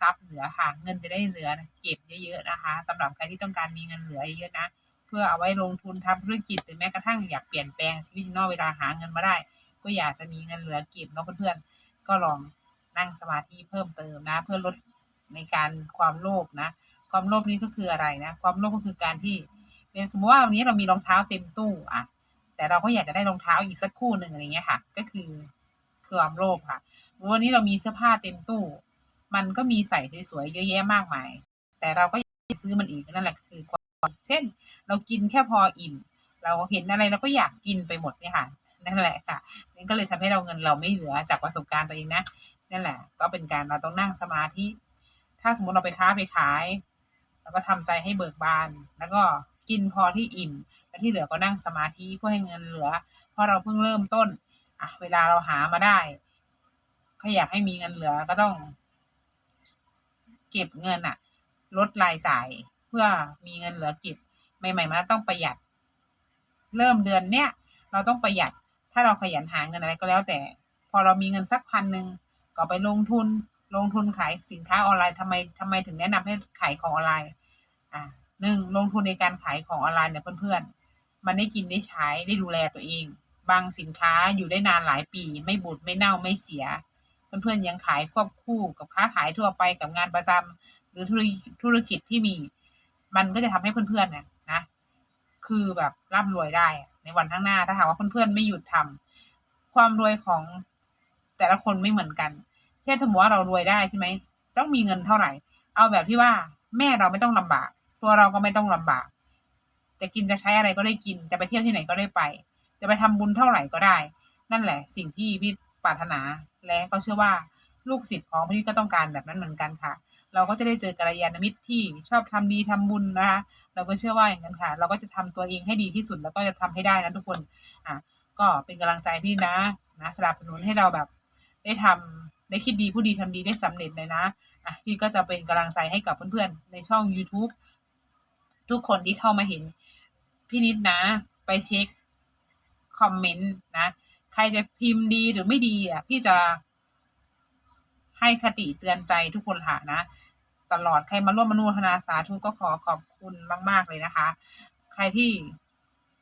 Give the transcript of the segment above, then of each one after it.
ทรัพย์เหลือค่ะ เงินจะได้เหลือเก็บเยอะๆนะคะสำหรับใครที่ต้องการมีเงินเหลือเยอะนะ เพื่อเอาไว้ลงทุนทำธุรกิจหรือแม้กระทั่งอยากเปลี่ยนแปลงชีวิตนอกเวลาหาเงินมาได้ ก็อยากจะมีเงินเหลือเก็บเนาะเพื่อนๆก็ลองนั่งสมาธิเพิ่มเติมนะ เพื่อลดในการความโลภนะ ความโลภนี้ก็คืออะไรนะ ความโลภก็คือการที่เป็นสมมติว่าวันนี้เรามีรองเท้าเต็มตู้อะ แต่เราก็อยากจะได้รองเท้าอีกสักคู่หนึ่งอะไรเงี้ยค่ะ ก็คือความโลภค่ะวันนี้เรามีเสื้อผ้าเต็มตู้ มันก็มีใส่สวยๆเยอะแยะมากมาย แต่เราก็อยากซื้อมันอีกนั่นแหละคือความเช่น เรากินแค่พออิ่ม เราเห็นอะไรเราก็อยากกินไปหมดเนี่ยค่ะนั่นแหละค่ะนั่นก็เลยทำให้เราเงินเราไม่เหลือจากประสบการณ์ตัวเองนะนั่นแหละ ก็เป็นการเราต้องนั่งสมาธิ ถ้าสมมติเราไปค้าไปขายเราก็ทำใจให้เบิกบาน แล้วก็กินพอที่อิ่มแล้วที่เหลือก็นั่งสมาธิเพื่อให้เงินเหลือ เพราะเราเพิ่งเริ่มต้นอะเวลาเราหามาได้ก็อยากให้มีเงินเหลือก็ต้อง เก็บเงินอะลดรายจ่ายเพื่อมีเงินเหลือเก็บใหม่ๆมาต้องประหยัด เริ่มเดือนเนี้ยเราต้องประหยัด ถ้าเราขยันหาเงินอะไรก็แล้วแต่ พอเรามีเงินสักพันหนึ่งก็ไปลงทุน ลงทุนขายสินค้าออนไลน์ทำไมทำไมถึงแนะนำให้ขายของออนไลน์ อ่าหนึ่งลงทุนในการขายของออนไลน์เนี่ยเพื่อนๆ มันได้กินได้ใช้ได้ดูแลตัวเอง บางสินค้าอยู่ได้นานหลายปี ไม่บูดไม่เน่าไม่เสีย เพื่อนๆยังขายควบคู่กับค้าขายทั่วไปกับงานประจำหรือธุรกิจที่มี มันก็จะทำให้เพื่อนๆเนี่ยนะ คือแบบร่ำรวยได้ในวันข้างหน้าถ้าหากว่าเพื่อนๆไม่หยุดทำความรวยของแต่ละคนไม่เหมือนกัน เช่นสมมติว่าเรารวยได้ใช่ไหมต้องมีเงินเท่าไหร่ เอาแบบที่ว่าแม่เราไม่ต้องลำบาก ตัวเราก็ไม่ต้องลำบากจะกินจะใช้อะไรก็ได้กิน จะไปเที่ยวที่ไหนก็ได้ไป จะไปทำบุญเท่าไหร่ก็ได้ นั่นแหละ สิ่งที่พี่ปรารถนา และก็เชื่อว่าลูกศิษย์ของพี่ก็ต้องการแบบนั้นเหมือนกันค่ะ เราก็จะได้เจอกัลยาณมิตรที่ชอบทำดีทำบุญนะคะเราก็เชื่อว่าอย่างนั้นค่ะ เราก็จะทำตัวเองให้ดีที่สุดแล้วก็จะทำให้ได้นะทุกคนอะก็เป็นกำลังใจพี่นะนะสนับสนุนให้เราแบบได้ทำได้คิดดีผู้ดีทำดีได้สำเร็จเลยนะอะพี่ก็จะเป็นกำลังใจให้กับเพื่อนๆในช่อง YouTube ทุกคนที่เข้ามาเห็นพี่นิดนะ ไปเช็คคอมเมนต์นะ ใครจะพิมพ์ดีหรือไม่ดีอะพี่จะให้คติเตือนใจทุกคนค่ะนะ ตลอดใครมาร่วมมนุทนาสาธุก็ขอขอบคุณมาก ๆ เลยนะคะ ใครที่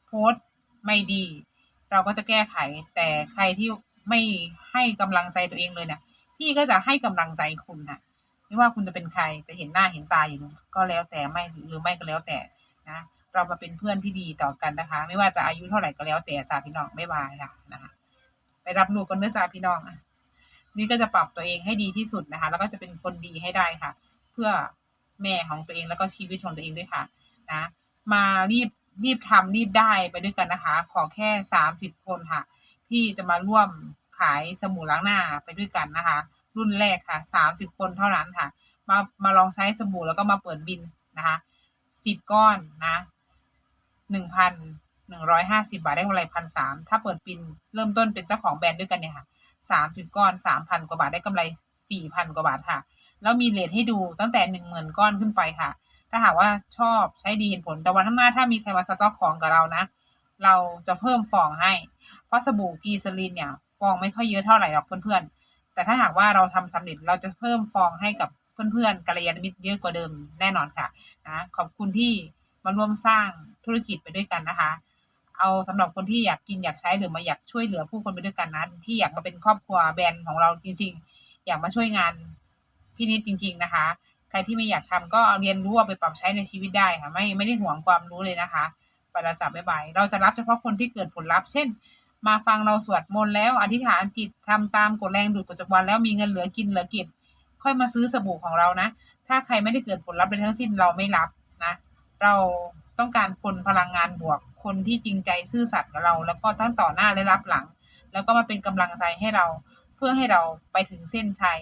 โพสต์ไม่ดี เราก็จะแก้ไข แต่ใครที่ไม่ให้กำลังใจตัวเองเลยเนี่ยพี่ก็จะให้กำลังใจคุณนะไม่ว่าคุณจะเป็นใครจะเห็นหน้าเห็นตาอยู่ก็แล้วแต่ไม่หรือไม่ก็แล้วแต่นะ เรามาเป็นเพื่อนที่ดีต่อกันนะคะ ไม่ว่าจะอายุเท่าไหร่ก็แล้วแต่จ่าพี่น้องไม่บายค่ะนะคะ รับรู้กันเนื้อจ่าพี่น้องนี่ก็จะปรับตัวเองให้ดีที่สุดนะคะ แล้วก็จะเป็นคนดีให้ได้ค่ะ เพื่อแม่ของตัวเองแล้วก็ชีวิตของตัวเองด้วยค่ะนะมารีบรีบทำรีบได้ไปด้วยกันนะคะ ขอแค่สามสิบคนค่ะ ที่จะมาร่วมขายสบู่ล้างหน้าไปด้วยกันนะคะ รุ่นแรกค่ะสามสิบคนเท่านั้นค่ะ มามาลองใช้สบู่แล้วก็มาเปิดบินนะคะสิบก้อนนะหนึ่งพัน หนึ่งร้อยห้าสิบาทได้กำไรพันสามถ้าเปิดบินเริ่มต้นเป็นเจ้าของแบรนด์ด้วยกันเนี่ยค่ะสามสิบก้อนสามพันกว่าบาทได้กำไรสี่พันกว่าบาทค่ะ แล้วมีเลทให้ดูตั้งแต่หนึ่งหมื่นก้อนขึ้นไปค่ะ ถ้าหากว่าชอบใช้ดีเห็นผลแต่วันข้างหน้าถ้ามีใครมาสต็อกของกับเรานะ เราจะเพิ่มฟองให้ เพราะสบู่กีซาลินเนี่ย ฟองไม่ค่อยเยอะเท่าไหร่หรอกเพื่อนๆ แต่ถ้าหากว่าเราทำสำเร็จเราจะเพิ่มฟองให้กับเพื่อนๆกัลยาณมิตรเยอะกว่าเดิมแน่นอนค่ะนะขอบคุณที่มาร่วมสร้างธุรกิจไปด้วยกันนะคะ เอาสำหรับคนที่อยากกินอยากใช้หรือมาอยากช่วยเหลือผู้คนไปด้วยกันนะที่อยากมาเป็นครอบครัวแบรนด์ของเราจริง ๆ อยากมาช่วยงานพี่นิดจริง ๆนะคะ ใครที่ไม่อยากทำก็เรียนรู้เอาไปปรับใช้ในชีวิตได้ค่ะ ไม่ไม่ได้ห่วงความรู้เลยนะคะปราจับบ๊ายบายเราจะรับเฉพาะคนที่เกิดผลลัพธ์เช่น มาฟังเราสวดมนต์แล้วอธิษฐานจิตทำตามกฎแรงดูดกฎจักรวาลแล้วมีเงินเหลือกินเหลือก็บค่อยมาซื้อสบู่ของเรานะ ถ้าใครไม่ได้เกิดผลลัพธ์ในทั้งสิ้นเราไม่รับนะ เรา ต้องการคนพลังงานบวก คนที่จริงใจซื่อสัตย์กับเรา แล้วก็ทั้งต่อหน้าและรับหลัง แล้วก็มาเป็นกำลังใจให้เรา เพื่อให้เราไปถึงเส้นชัย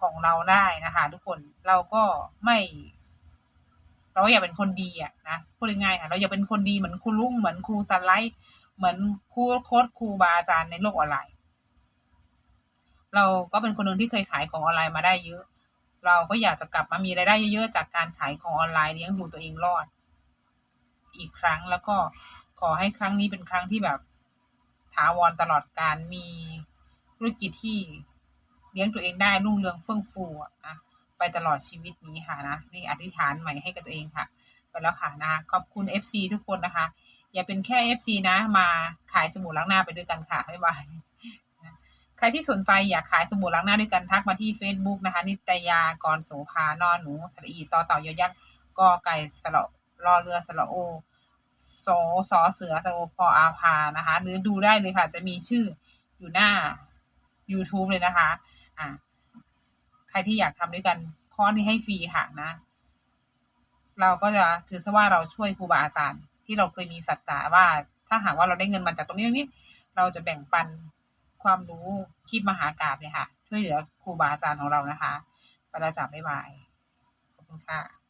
ของเราได้นะคะ ทุกคนเราก็ไม่ เราอยากเป็นคนดีอะนะพูดง่ายๆค่ะเราอยากเป็นคนดีเหมือนครูลุงเหมือนครูสไลด์เหมือนครูโค้ดครูบาอาจารย์ในโลกออนไลน์ เราก็เป็นคนหนึ่งที่เคยขายของออนไลน์มาได้เยอะ เราก็อยากจะกลับมามีรายได้เยอะๆจากการขายของออนไลน์เลี้ยงดูตัวเองรอด อีกครั้ง แล้วก็ขอให้ครั้งนี้เป็นครั้งที่แบบถาวรตลอดการมีธุรกิจที่เลี้ยงตัวเองได้รุ่งเรืองเฟื่องฟูนะไปตลอดชีวิตนี้ค่ะนะนี่อธิษฐานใหม่ให้กับตัวเองค่ะ ไปแล้วค่ะนะคะขอบคุณ FC ทุกคนนะคะ อย่าเป็นแค่ FC นะ มาขายสบู่ล้างหน้าไปด้วยกันค่ะบ๊ายบายใครที่สนใจอยากขายสบู่ล้างหน้าด้วยกันทักมาที่ Facebook นะคะ นิตยากรโสภานอนหนูสระอีต่อเต่ายอยักษ์กอไก่สระ รอเรือสระโอโสสอเสือสโอพออาพานะคะ หรือดูได้เลยค่ะ จะมีชื่ออยู่หน้า YouTube เลยนะคะ อ่าใครที่อยากทำด้วยกันคอนี้ให้ฟรีค่ะนะ เราก็จะถือซะว่าเราช่วยครูบาอาจารย์ ที่เราเคยมีสัจจะว่า ถ้าหากว่าเราได้เงินมาจากตรงนี้ตรงนี้ เราจะแบ่งปันความรู้คลิปมหากราบเนี่ยค่ะ ช่วยเหลือครูบาอาจารย์ของเรานะคะปแล้วจ้ะบ๊ายบายขอบคุณค่ะ